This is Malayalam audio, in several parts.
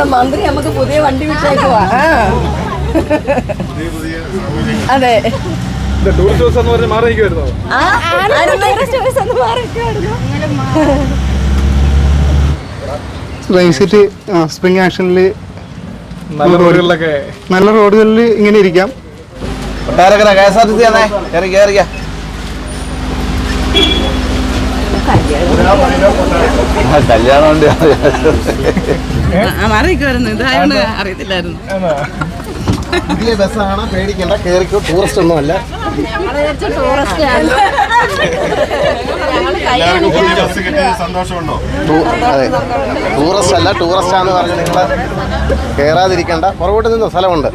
നമ്മുടെ മന്ത്രി നമുക്ക് പുതിയ വണ്ടി വിട്ടേക്കുവാ. അതെ. വൈസിറ്റ് സ്പ്രിംഗ് ആക്ഷനിൽ നല്ല റോഡുകളിലൊക്കെ നല്ല റോഡുകളിൽ ഇങ്ങനെ ഇരിക്കാം. Kottarakkara K S R T C ആണേ. കയറി കയറിയ കല്യാണം ഉണ്ട് മാറിയിരിക്കുവായിരുന്നു. ഇതായോണ്ട് അറിയത്തില്ലായിരുന്നു. പുതിയ ബസ്സാണ്. പേടിക്കണ്ട. കയറിക്കോ ടൂറിസ്റ്റ് ഒന്നും അല്ല. സന്തോഷമുണ്ടോ? അതെ. ടൂറിസ്റ്റ് അല്ല ടൂറിസ്റ്റ് ആണെന്ന് പറഞ്ഞ് നിങ്ങൾ കയറാതിരിക്കണ്ട പുറകോട്ട് നിന്ന് സ്ഥലമുണ്ട്.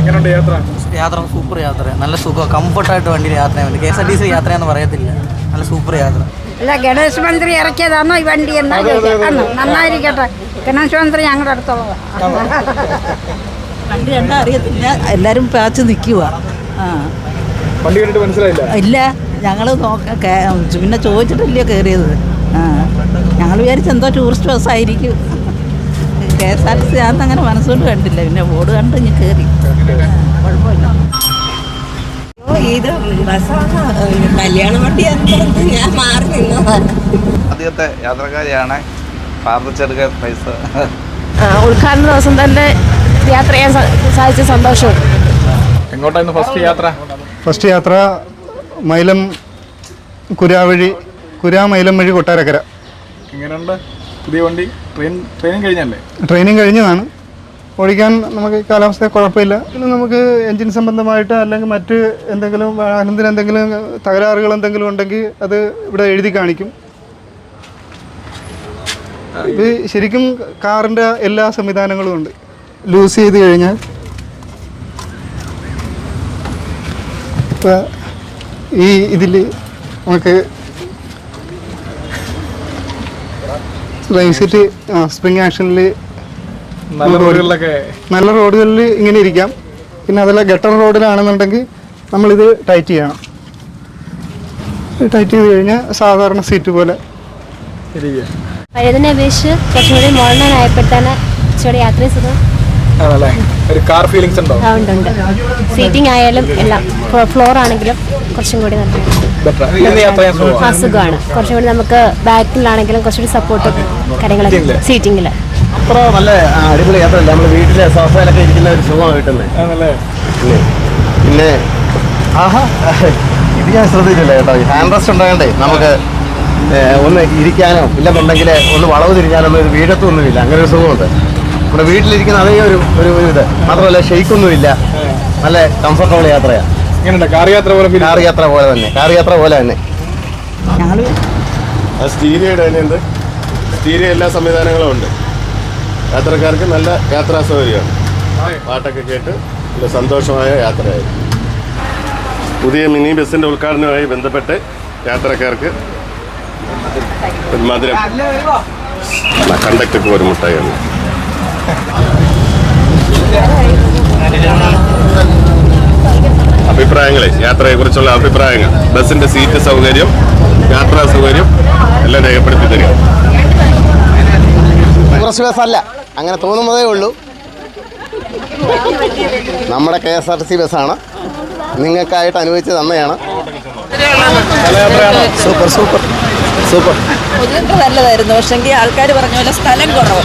എങ്ങനെയുണ്ട് യാത്ര? യാത്ര സൂപ്പർ യാത്ര. നല്ല സുഖം. കംഫർട്ടായിട്ട് വണ്ടി യാത്ര K S R T C യാത്രയെന്ന് പറയത്തില്ല. നല്ല സൂപ്പർ യാത്ര. അല്ല ഗണേശ് മന്ത്രി ഇറക്കിയതാണോ ഈ വണ്ടി എന്നാ? നന്നായിരിക്കട്ടെ. ഗണേശ് മന്ത്രി ഞങ്ങളുടെ അടുത്തുള്ളതാണ് വണ്ടി കണ്ടാ അറിയത്തില്ല. എല്ലാരും പാച്ച് നിൽക്കുക ആ. വണ്ടി കണ്ടിട്ട് മനസ്സിലായില്ല? ഇല്ല. ഞങ്ങൾ നോക്കാം പിന്നെ ചോദിച്ചിട്ടില്ല കയറിയത് ആ. ഞങ്ങൾ വിചാരിച്ച എന്തോ ടൂറിസ്റ്റ് ബസ് ആയിരിക്കും K S R T C ആണെന്ന് അങ്ങനെ മനസ്സുകൊണ്ട് കണ്ടില്ല. പിന്നെ ബോർഡ് കണ്ട് ഇങ്ങനെ കയറി കുഴപ്പമില്ല. ഇത് കല്യാണ ഞാൻ മാറി നിന്നതാണ് ആദ്യത്തെ യാത്രക്കാരിയാണ് പൈസ. ഉദ്ഘാടന ദിവസം തന്നെ യാത്ര ചെയ്യാൻ സാധിച്ച സന്തോഷം. എങ്ങോട്ടായിരുന്നു ഫസ്റ്റ് യാത്ര? ഫസ്റ്റ് യാത്ര മൈലം കുരാവഴി കുരാമൈലം കുരാ മൈലം വഴി കൊട്ടാരക്കര. എങ്ങനെയുണ്ട്? പുതിയ വണ്ടി ട്രെയിൻ ട്രെയിനിങ് കഴിഞ്ഞല്ലേ? ട്രെയിനിങ് കഴിഞ്ഞതാണ്. ഓടിക്കാൻ നമുക്ക് കാലാവസ്ഥ കുഴപ്പമില്ല. പിന്നെ നമുക്ക് എൻജിൻ സംബന്ധമായിട്ട് അല്ലെങ്കിൽ മറ്റ് എന്തെങ്കിലും വാഹനത്തിന് എന്തെങ്കിലും തകരാറുകൾ എന്തെങ്കിലും ഉണ്ടെങ്കിൽ അത് ഇവിടെ എഴുതി കാണിക്കും. ഇത് ശരിക്കും കാറിന്റെ എല്ലാ സംവിധാനങ്ങളും ഉണ്ട്. ലൂസ് ചെയ്ത് കഴിഞ്ഞാൽ. ഈ ഇതിൽ നമുക്ക് വൈസിറ്റ് സ്പ്രിംഗ് ആക്ഷനിൽ നല്ല റോഡുകളിലൊക്കെ നല്ല റോഡുകളിൽ ഇങ്ങനെ ഇരിക്കാം. പിന്നെ അതല്ല ഗട്ടർ റോഡിലാണെന്നുണ്ടെങ്കിൽ നമ്മളിത് ടൈറ്റ് ചെയ്യണം. ടൈറ്റ് ചെയ്ത് കഴിഞ്ഞാൽ സാധാരണ സീറ്റ് പോലെ. പഴയതിനെ അപേക്ഷിച്ച് കുറച്ചും കൂടി മോഡേൺ ആയപ്പോഴത്തേന് ഇച്ചിരി യാത്ര സുഖം. ആണല്ലേ? ഒരു കാർ ഫീലിംഗ്സ് ഉണ്ടോ? ഉണ്ട് ഉണ്ട്. സീറ്റിംഗ് ആയാലും എല്ലാം ഫ്ലോർ ആണെങ്കിലും കുറച്ചും കൂടി നല്ലതാണ് ബെറ്റർ ഇന്ന് യാത്ര ചെയ്യാൻ സുഖമാണ്. കുറച്ചും കൂടി നമുക്ക് ബാക്കിലാണെങ്കിലും കുറച്ചുകൂടി സപ്പോർട്ട് കാര്യങ്ങളൊക്കെ സീറ്റിങ്ങിൽ അത്ര നല്ല അടിപൊളി യാത്രയല്ല? നമ്മൾ വീട്ടിലെ സോഫയിലൊക്കെ ഇരിക്കുന്ന ഒരു സുഖമാണ് കിട്ടുന്നത് പിന്നെ ആഹാ. ഇത് ഞാൻ ശ്രദ്ധിച്ചില്ല കേട്ടോ. ഹാൻഡ് റെസ്റ്റ് ഉണ്ടാകണ്ടേ? നമുക്ക് ഒന്ന് ഇരിക്കാനോ ഇല്ലെന്നുണ്ടെങ്കിൽ ഒന്ന് വളവ് തിരിഞ്ഞാലൊന്നും ഒരു വീഴത്തൊന്നുമില്ല. അങ്ങനെ ഒരു സുഖമുണ്ട്. നമ്മുടെ വീട്ടിലിരിക്കുന്ന അതേ ഒരു ഒരു ഇത്. മാത്രമല്ല ഷെയ്ക്കൊന്നുമില്ല. നല്ല കംഫർട്ടബിൾ യാത്രയാണ് കാർ യാത്ര പോലെ കാർ യാത്ര പോലെ തന്നെ. കാർ യാത്ര പോലെ തന്നെ. എല്ലാ സംവിധാനങ്ങളും ഉണ്ട്. യാത്രക്കാർക്ക് നല്ല യാത്രാ സൗകര്യമാണ്. പാട്ടൊക്കെ കേട്ട് നല്ല സന്തോഷമായ യാത്രയായിരുന്നു പുതിയ മിനി ബസ്സിന്റെ ഉദ്ഘാടനവുമായി ബന്ധപ്പെട്ട് യാത്രക്കാർക്ക് ഒരു മധുരം കണ്ടക്ടർക്ക് ഒരു മുട്ടായാണ് അഭിപ്രായങ്ങളെ യാത്രയെക്കുറിച്ചുള്ള അഭിപ്രായങ്ങൾ. ബസ്സിന്റെ സീറ്റ് സൗകര്യം യാത്രാ സൗകര്യം എല്ലാം രേഖപ്പെടുത്തി തരിക അങ്ങനെ തോന്നുന്നതേ ഉള്ളൂ. നമ്മുടെ K S R T C ബസ്സാണ് നിങ്ങൾക്കായിട്ട് അനുവദിച്ച് തന്നെയാണ് സൂപ്പർ സൂപ്പർ. സൂപ്പർ. നല്ലതായിരുന്നു. പക്ഷെങ്കിൽ ആൾക്കാർ പറഞ്ഞ പോലെ സ്ഥലം കുറവ്